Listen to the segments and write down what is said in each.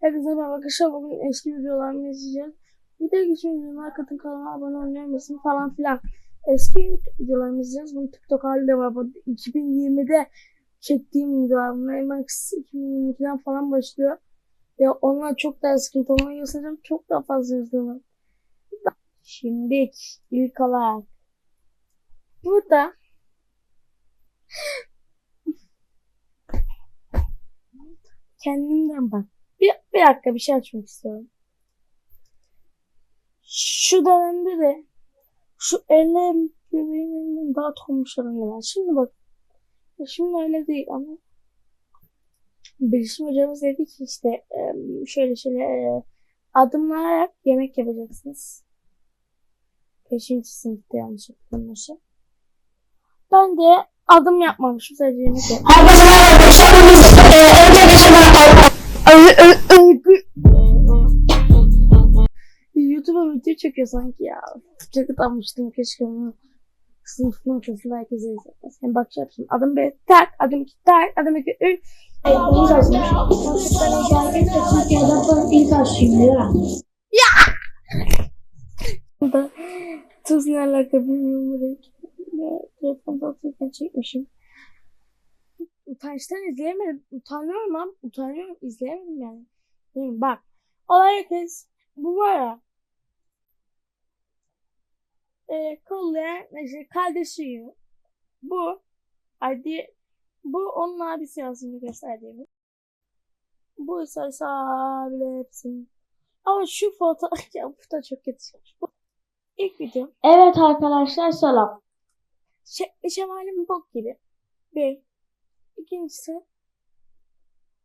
Hepinize merhaba arkadaşlar. Bugün eski videolarımı izleyeceğiz. Videoya geçmeden önce like atın kanalıma abone olmayı unutmayın falan filan. Eski videolarımı izleyeceğiz. Bunun TikTok hali de var. Bu 2020'de çektiğim videolar. Bunlar Max 2022'den falan başlıyor. Ya onlar çok daha sıkıntı olmayı göstereceğim. Çok daha fazla izliyorlar. Şimdi ilk olarak burada kendimden bak. Bir, bir dakika bir şey açmak istiyorum. Şu dönemde de şu ellerim birbirinden daha tomuşlarım Şimdi bak. ya Şimdi öyle değil ama Bilişim hocamız dedi ki işte şöyle şöyle e, adımlayarak yemek yapacaksınız. Beşinci sınıfta yanlış hatırlamıyorsam. Ben de adım yapmamışım sadece yemek yaptım. Herkese merhaba arkadaşlar. Bugün e, YouTube'a video çekiyor sanki ya. Çok almıştım keşke onu. Sınıfın ortasında herkese izlemez. Hem bakacağım şimdi. Adım bir tak, adım iki tak, adım iki üç. Bunu yazmış. Değil mi? Burada tuz ne alaka bilmiyorum buraya. Ya, Telefonda otururken çekmişim. Utançtan izleyemedim. Utanıyorum ama utanıyorum. izleyemedim yani. Bak. Olay herkes. Bu var ya. E, kollayan işte kardeşi. Bu. Hadi. Bu onun abisi aslında gösterdiğimiz. Bu ise bile hepsinin. Ama şu foto ya bu da çok kötü. Bu ilk video. Evet arkadaşlar selam. Şekli şemalim bok gibi. Bir. İkincisi.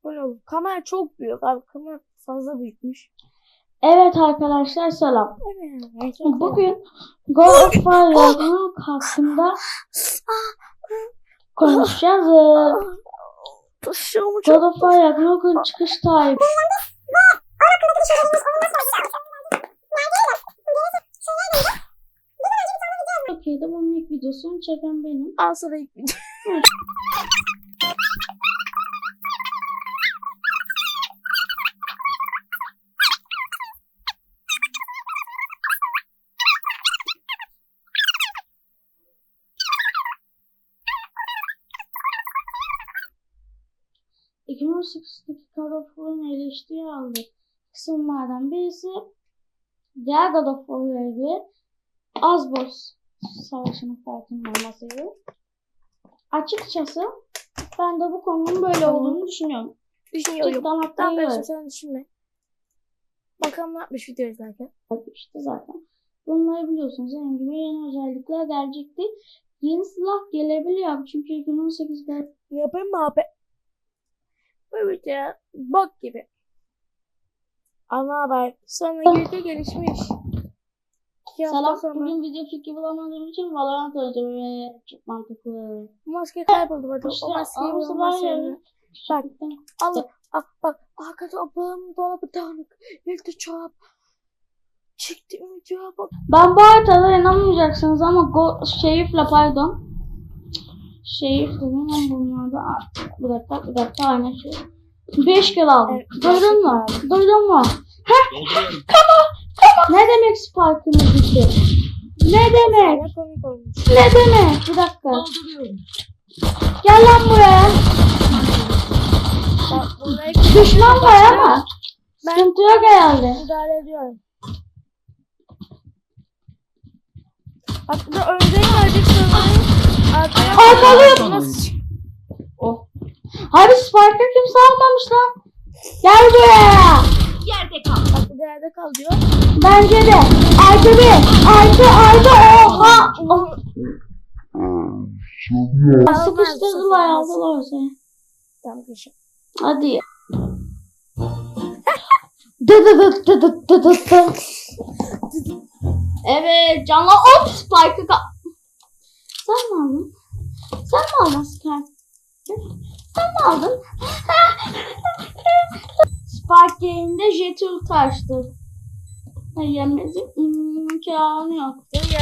Olur. Kamera çok büyük abi. Kamera fazla büyükmüş. Evet arkadaşlar selam. Bugün God of War Ragnarok hakkında konuşacağız. God of War Ragnarok'un çıkış tarihi. Türkiye'de bunun ilk videosunu çeken benim. Sana ilk video. 2018'deki God of War'ın eleştiri aldığı kısımlardan birisi diğer God of War'la ilgili Azbos Savaşı'nın farkında olmasıydı. Açıkçası ben de bu konunun böyle olduğunu düşünüyorum. Düşünüyorum. Cidden hatta ben sen düşünme. Bakalım ne yapmış video izlerken. işte zaten. Bunları biliyorsunuz. Benim gibi yeni özellikler gelecekti. Yeni silah gelebiliyor çünkü 2018'de Yapayım mı abi? Video bok gibi. Ama bak sonra video gelişmiş. İki Selam. sonra Bugün video fikri bulamadığım için Valorant oynayacağım ve çok mantıklı. maske kayboldu. Bak İşte o maskeyi bulmaz yani. Bak. Allah ah, bak arkada ablam dolabı dağınık. Elde çorap. Çektiğim videoya bak. Ben bu haritada inanmayacaksınız ama go Şerif'le pardon. Şerif dedim bunlarda bir dakika bir dakika aynı şey. 5 kilo aldım. Evet, Duydun mu? Duydun mu? Dolduruyorum. Ne demek Spark'ımız gitti? Ne demek? Ne demek? Bir dakika. Gel lan buraya. Düşman var ama. Ben- Sıkıntı yok herhalde. idare ediyorum. Burada önden gelecek sanırım. Arkalıyor. Nasıl? Oh. Abi Spark'ı kimse almamış lan. Gel buraya. Bak bu yerde kal diyor. Bence de. Artı bir. Artı artı oha. Sıkıştırdılar aldılar seni. Tamam kışım. Hadi. Dı. Evet canlı hop Spike'ı ka... Sen mi aldın? Sen mi aldın Spike? Sen mi aldın? Spike yerinde Jet'i ulti Yemezim imkanı yok.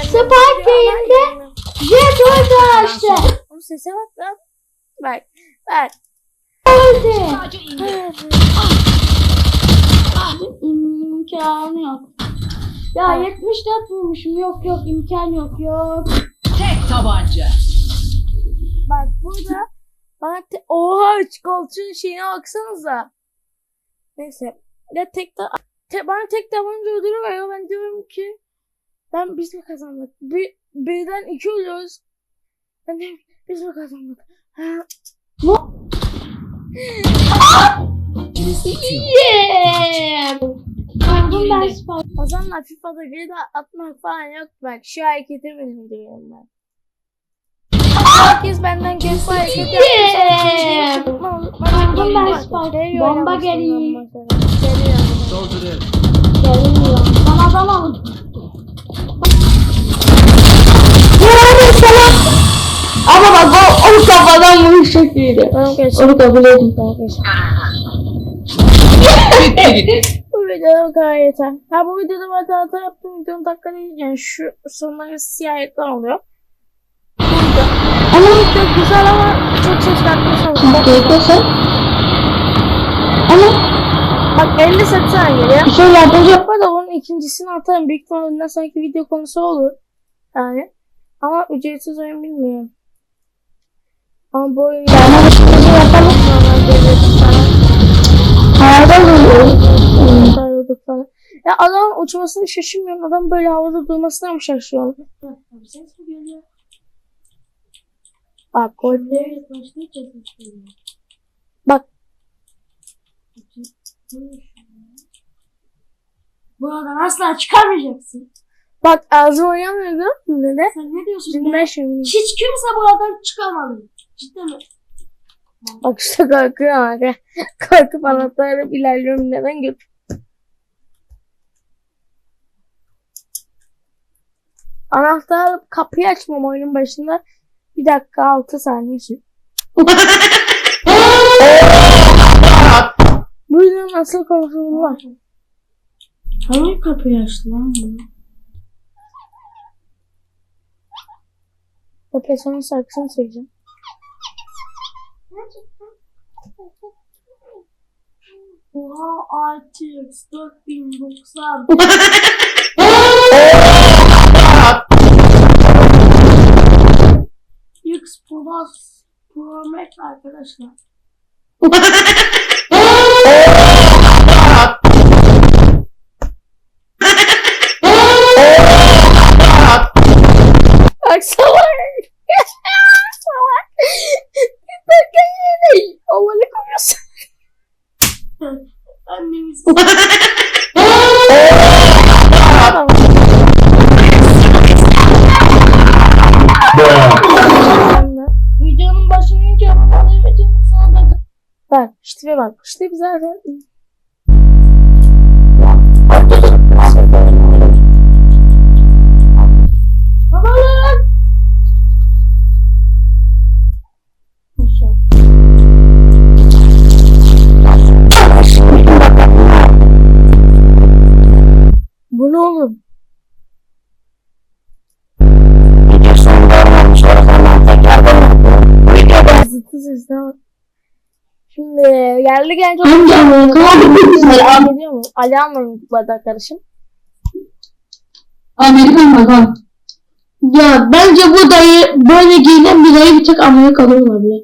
Spike yerinde Jet ulti açtı. Oğlum sese bak lan. Bak. Bak. Hadi. imkanı yok. Ya 74 vurmuşum. Yok yok imkan yok yok. Tabanca. Bak burada bana te- oha koltuğun şeyine baksanıza. Neyse. Ya tek ta te- bana tek tabanca ödülü veriyor. Ben diyorum ki ben biz mi kazandık? Bir, birden iki oluyoruz. Ben diyorum biz mi kazandık? Ha, Yeah! Spor. o zaman FIFA'da geri de atmak falan yok bak. Şu hareketi bildiriyorum ben. Herkes benden Yeah! yapmış. Pardon ben spor. Bomba geliyor. Geliyor. Gelmiyor. Bana adam alın. Ama bak o, o kafadan yumuşak geç. Onu kabul edin. Bu videoda bu kadar yeter. Ha bu videoda ben hata yaptım. Videonun dakika değil. Yani şu sonları siyah ekran oluyor. Güzel ama çok ses çıkartmışım. Gerekirse. Ama Bak 50 80 geliyor. bir şey yapınca Bu da bunun ikincisini atarım. Büyük ihtimalle sonraki video konusu olur. Yani. Ama ücretsiz oyun bilmiyorum. Ama bu oyun... Ama bir şey yapalım. Havada duruyor. Ya adam uçmasını şaşırmıyorum. Adam böyle havada durmasına mı şaşırıyor? Ses mi geliyor? Bak gol. Bak. Buradan asla çıkamayacaksın. Bak ağzım oynamıyor gördün mü ne? Sen ne diyorsun Şimdi be? ben şimdi. Hiç kimse buradan çıkamadı. Cidden mi? Bak işte korkuyorum aga. Korkup anahtarla ilerliyorum neden göt. Anahtar alıp kapıyı açmam oyunun başında. Bir dakika altı saniye sür. Bu yüzden nasıl konuşulur var? Hangi kapıyı açtı lan bunu? Depresyonun şarkısını söyleyeceğim. Oha RTX 4090. Pro Max arkadaşlar. Bak Bak işte bak. İşte zaten. Babalar. Bu ne oğlum? Zıtı sesine bak. Şimdi geldi gelince Hangi Amerika? Geliyor mu? Ali Alman'ın bu arkadaşım. Amerikan bakan. Ya bence bu dayı böyle giyinen bir dayı bir tek Amerikalı olabilir.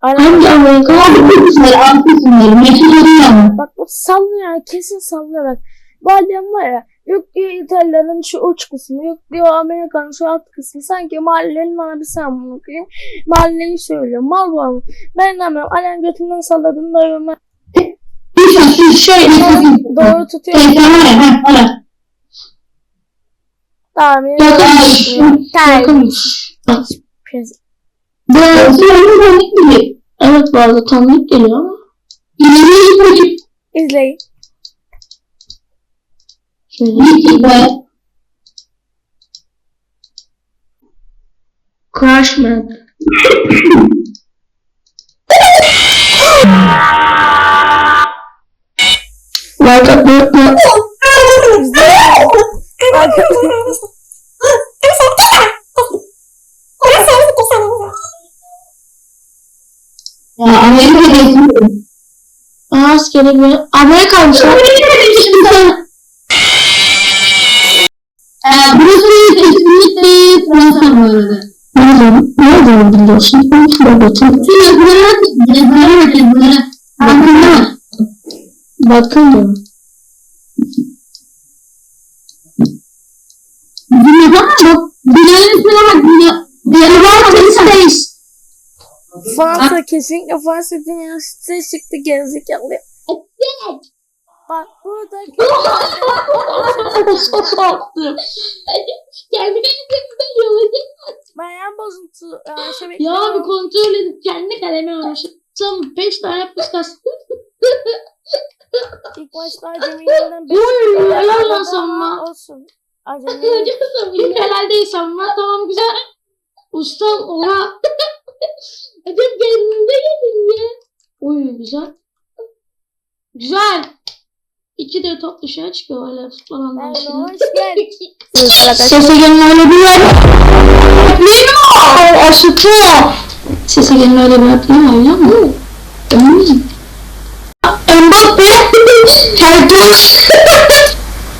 Hangi Amerikalı? Altısınlar. Meşhur yani. Bak bu sallıyor kesin sallıyor bak. Bu adam var ya yok diyor İtalya'nın şu uç kısmı yok diyor Amerika'nın şu alt kısmı sanki mahallenin bana bir sen bunu okuyayım. Mahalleyi söylüyor mal bu ama. Ben anlamıyorum Alen götünden salladığını da öyle Bir şey. doğru tutuyor. Tamam. Yakınmış. Geliyor. Evet bu arada tanıdık geliyor ama. Gitmek İzleyin. Şöyle. Crashman. Like a book. Ya Amerika'da Aa askeri bir Amerika'ymış lan. burası kesinlikle Fransa bu arada. Nereden, biliyorsun? Robotum. Silahlara bak, silahlara bak, silahlara. Bakın Bakın Dinle bak, bak. Binanın üstüne bak, var mı? Space. Fransa kesinlikle Fransa dünyası çıktı gerizekalı. Bak burada Kendi kendime yavaş. bayan bozuntu e, şebeke Ya bir kontrol edip kendi kaleme uğraşıp tam 5 tane yapmışlar. ilk başta acemiliğinden Uy, helal lan Ama sana. Olsun. Acemi. İlk helal değil sanma. Tamam güzel. Ustam oha. Acaba kendinize gelin ya. Uy güzel. Güzel. İki de top dışarı çıkıyor öyle futbol Merhaba anlayışında. hoş geldin. Sese gelin öyle bir yer. Lino! Aşıtı! Sese gelin öyle bir atlayayım oynuyor mu? Mbappe! Herkes!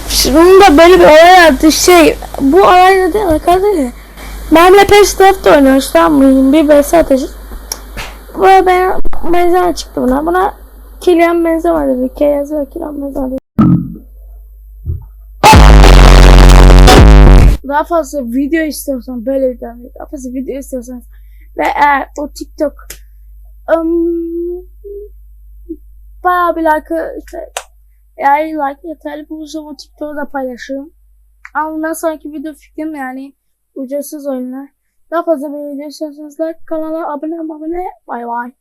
Şunun da böyle bir olay yaptı. Şey bu olayda değil arkadaşlar. Benimle PES 4'te oynuyoruz tamam mı? Bir vs atacağız. Böyle ben benzeme çıktı buna. Buna Kylian Benzema dedi. Kylian Benzema dedi. Daha fazla video istiyorsan böyle bir tane daha fazla video istiyorsanız ve eğer o TikTok ım, bayağı bir like işte eğer like yeterli bulursa o TikTok'u da paylaşırım. Ama bundan sonraki video fikrim yani ücretsiz oyunlar. Daha fazla video istiyorsanız like kanala abone abone bay bay.